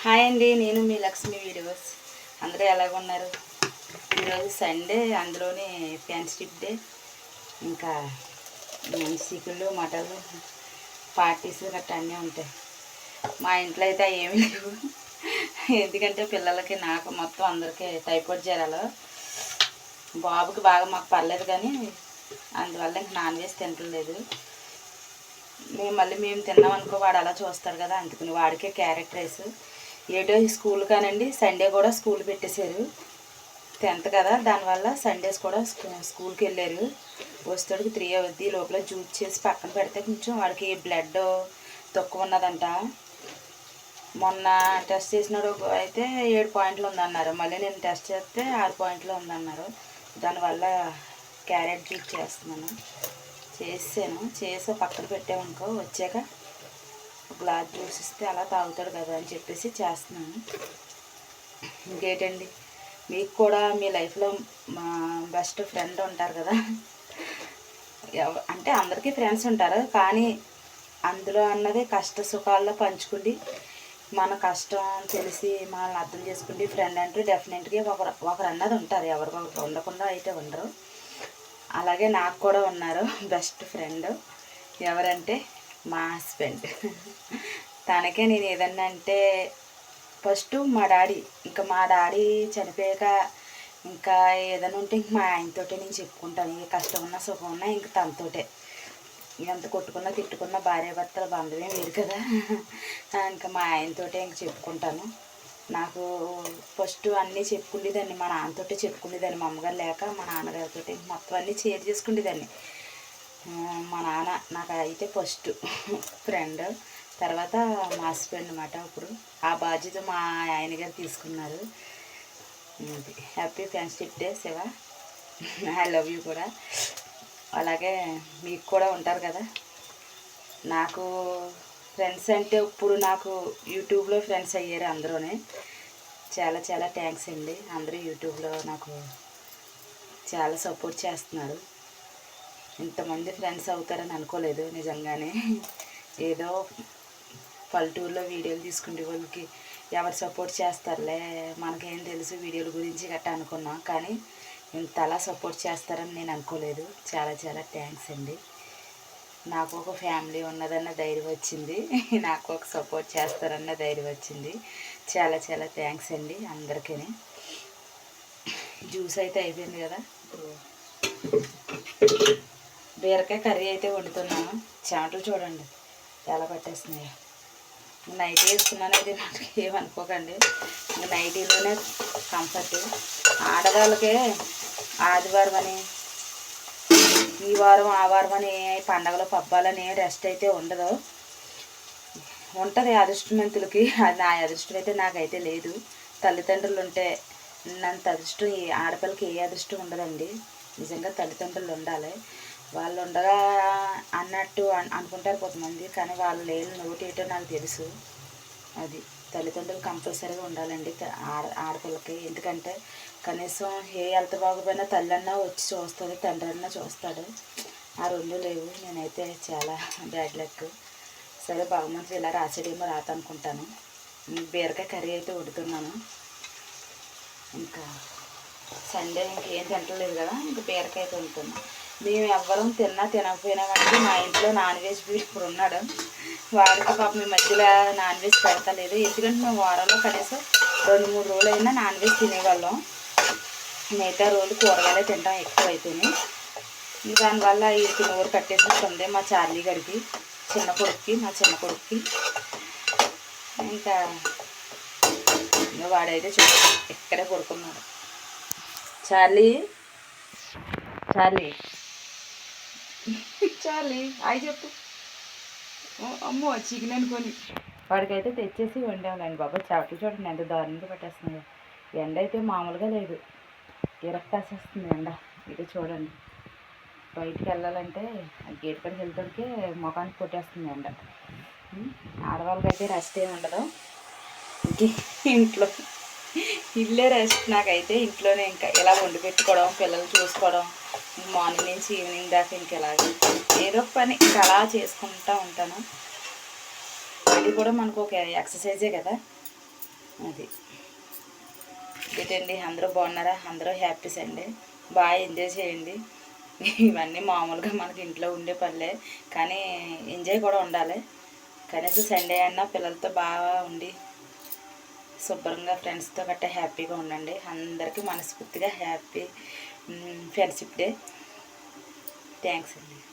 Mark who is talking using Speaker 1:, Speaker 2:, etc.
Speaker 1: Hi అండి నేను మీ Lakshmi videos అందరూ ఎలాగున్నారు? ఈరోజు సండే అందులోనే ఫ్యాన్ డే. ఇంకా చికెన్లు మటన్లు పార్టీస్ గట్రా అన్నీ ఉంటాయి. మా ఇంట్లో అయితే అవి ఏమీ లేవు. ఎందుకంటే పిల్లలకి నాకు మొత్తం అందరికీ టైఫాయిడ్ జ్వరాలు. బాబుకి బాగా మాకు పర్లేదు కానీ అందువల్ల ఇంక నాన్ వెజ్ తింటలేదు మేము మళ్ళీ మేము తిన్నాం అనుకో వాడు అలా చూస్తాడు కదా అందుకని వాడికే క్యారెట్ రైస్. ఏటో స్కూల్ కానండి సండే కూడా స్కూల్ పెట్టేశారు. టెన్త్ కదా దానివల్ల సండేస్ కూడా స్కూల్కి వెళ్ళారు. వస్తాడికి త్రీ అవుద్ది లోపల జ్యూస్ చేసి పక్కన పెడితే కొంచెం వాడికి బ్లడ్ తక్కువ ఉన్నదంట. మొన్న టెస్ట్ చేసినాడు అయితే ఏడు పాయింట్లు ఉందన్నారు. మళ్ళీ నేను టెస్ట్ చేస్తే ఆరు పాయింట్లు ఉందన్నారు. దానివల్ల క్యారెట్ జ్యూస్ చేస్తున్నాను. చేసాను. చేసి పక్కన పెట్టామనుకో వచ్చాక గ్లాస్ జ్యూస్ ఇస్తే అలా తాగుతాడు కదా అని చెప్పేసి చేస్తున్నాను. ఇంకేటండి? మీకు కూడా మీ లైఫ్లో మా బెస్ట్ ఫ్రెండ్ ఉంటారు కదా. ఎవ- అంటే అందరికీ ఫ్రెండ్స్ ఉంటారు కానీ అందులో అన్నది కష్ట సుఖాల్లో పంచుకుండి మన కష్టం తెలిసి మనల్ని అర్థం చేసుకుంటే ఫ్రెండ్ అంటే డెఫినెట్గా ఒకరు ఒకరు అన్నది ఉంటారు. ఎవరికొకరు ఉండకుండా అయితే ఉండరు. అలాగే నాకు కూడా ఉన్నారు బెస్ట్ ఫ్రెండ్ ఎవరంటే మా హస్బెండ్ తనకే నేను ఏదన్నా అంటే ఫస్ట్ మా డాడీ ఇంకా మా డాడీ చనిపోయాక ఇంకా ఏదైనా ఉంటే ఇంక మా ఆయనతోటే నేను చెప్పుకుంటాను. ఏ కష్టం ఉన్నా సుఖం ఉన్నా ఇంక తనతోటే. ఎంత కొట్టుకున్నా తిట్టుకున్నా భార్య భర్తల బంధువే వేరు కదా. ఇంకా మా ఆయనతోటే ఇంక చెప్పుకుంటాను. నాకు ఫస్ట్ అన్నీ చెప్పుకునేదాన్ని మా నాన్నతోటే చెప్పుకునేదాన్ని మా అమ్మగారు లేక మా నాన్నగారితో మొత్తం అన్నీ షేర్ చేసుకునేదాన్ని. మా నాన్న నాకు అయితే ఫస్ట్ ఫ్రెండ్. తర్వాత మా హస్బెండ్ అనమాట ఇప్పుడు. ఆ బాధ్యత మా ఆయన గారు తీసుకున్నారు. అది. Happy friendship day Shiva. I love you కూడా. అలాగే మీకు కూడా ఉంటారు కదా. నాకు ఫ్రెండ్స్ అంటే ఇప్పుడు నాకు యూట్యూబ్లో ఫ్రెండ్స్ అయ్యారు అందరూనే. చాలా చాలా థ్యాంక్స్ అండి. అందరూ యూట్యూబ్లో నాకు చాలా సపోర్ట్ చేస్తున్నారు. ఇంతమంది ఫ్రెండ్స్ అవుతారని అనుకోలేదు నిజంగానే. ఏదో పల్లెటూరులో వీడియోలు తీసుకునే వాళ్ళకి ఎవరు సపోర్ట్ చేస్తారులే మనకేం తెలుసు వీడియోల గురించి గట్టా అనుకున్నాం. కానీ ఇంతలా సపోర్ట్ చేస్తారని నేను అనుకోలేదు. చాలా చాలా థ్యాంక్స్ అండి. నాకు ఒక ఫ్యామిలీ ఉన్నదన్న ధైర్యం వచ్చింది. నాకు ఒక సపోర్ట్ చేస్తారన్న ధైర్యం వచ్చింది. చాలా చాలా థ్యాంక్స్ అండి అందరికీ జ్యూస్ అయితే అయిపోయింది కదా? ఇప్పుడు బీరకాయ కర్రీ అయితే వండుతున్నాను. చెమటలు చూడండి ఎలా పట్టేస్తున్నాయో. నైటీ వేసుకున్నాను అయితే నాకు ఏమనుకోకండి ఇంకా నైటీలోనే కంఫర్ట్ ఆడవాళ్ళకే ఆదివారం అని ఈ వారం ఆ వారం అని పండగలు పబ్బాలని రెస్ట్ అయితే ఉండదు. ఉంటుంది అదృష్టవంతులకి. అది నా అదృష్టం అయితే నాకైతే లేదు. తల్లిదండ్రులు ఉంటే నంత అదృష్టం ఈ ఆడపిల్లకి ఏ అదృష్టం ఉండదండి. నిజంగా తల్లిదండ్రులు ఉండాలి. వాళ్ళు ఉండగా అన్నట్టు అనుకుంటారు కొంతమంది కానీ వాళ్ళు లేని నోటి ఏంటో నాకు తెలుసు. అది తల్లిదండ్రులు కంపల్సరీగా ఉండాలండి ఆడ ఆడపిల్లకి. ఎందుకంటే కనీసం ఏ హెల్త్ బాగుపోయినా తల్లి అన్నా వచ్చి చూస్తుంది తండ్రి అన్నా చూస్తాడు. ఆ రెండు లేవు. నేనైతే చాలా బ్యాడ్ లక్. సరే బాగుమంది ఇలా రాసేడేమో రాత అనుకుంటాను బీరకాయ కర్రీ అయితే వండుతున్నాను. ఇంకా సండే ఇంకేం తింటలేదు కదా ఇంక బీరకాయ అయితే వండుతున్నాను మేము ఎవ్వరం తిన్నా తినకపోయినా కానీ మా ఇంట్లో నాన్ వెజ్ ఇప్పుడు ఉన్నాడు. వాడికి పాపం ఈ మధ్యలో నాన్ వెజ్ పెడతలేదు. ఎందుకంటే మేము వారంలో కనీసం రెండు మూడు రోజులు అయినా నాన్ వెజ్ తినేవాళ్ళం. మిగతా రోజులు కూరగాయలే తింటాం ఎక్కువ అయితేనే దానివల్ల వీడికి నోరు కట్టేసినట్టుంది మా చార్లీ గడికి చిన్న కొడుక్కి మా చిన్న కొడుక్కి. ఇంకా ఇంకా వాడైతే చూ ఇక్కడే కొడుకున్నాడు చార్లీ చార్లీ. చాలి అయి చెప్పు. అమ్మో చికెన్ అనుకొని వాడికైతే తెచ్చేసి వండాలండి బాబా. చాట్లు చూడండి ఎంత దారుణంగా పెట్టేస్తున్నాయో ఎండ అయితే మామూలుగా లేదు. ఇరక్కాసేస్తుంది ఎండ. ఇది చూడండి. బయటికి వెళ్ళాలంటే గేట్ పని వెళ్తాడికే ముఖానికి కొట్టేస్తుంది ఎండ. ఆడవాళ్ళకైతే రెస్ట్ ఏమి ఉండదు. ఇంట్లో ఇల్లే రెస్ట్ నాకైతే ఇంట్లోనే ఇంకా. ఇలా వండి పెట్టుకోవడం పిల్లలు చూసుకోవడం మార్నింగ్ నుంచి ఈవినింగ్ దాకా ఇంక ఇలాగ ఏదో ఒక పని ఇంకా అలా చేసుకుంటూ ఉంటాను. అది కూడా మనకు ఒక ఎక్సర్సైజే కదా. అది. ఇదేంటి? అందరూ బాగున్నారా? అందరూ హ్యాపీ సండే. బాగా ఎంజాయ్ చేయండి. ఇవన్నీ మామూలుగా మనకి ఇంట్లో ఉండే పనులే. కానీ ఎంజాయ్ కూడా ఉండాలి. కనీసం సండే అన్నా పిల్లలతో బాగా ఉండి శుభ్రంగా ఫ్రెండ్స్తో గట్టా హ్యాపీగా ఉండండి. అందరికీ మనస్ఫూర్తిగా హ్యాపీ ఫ్రెండ్షిప్ డే. థ్యాంక్స్ అండి.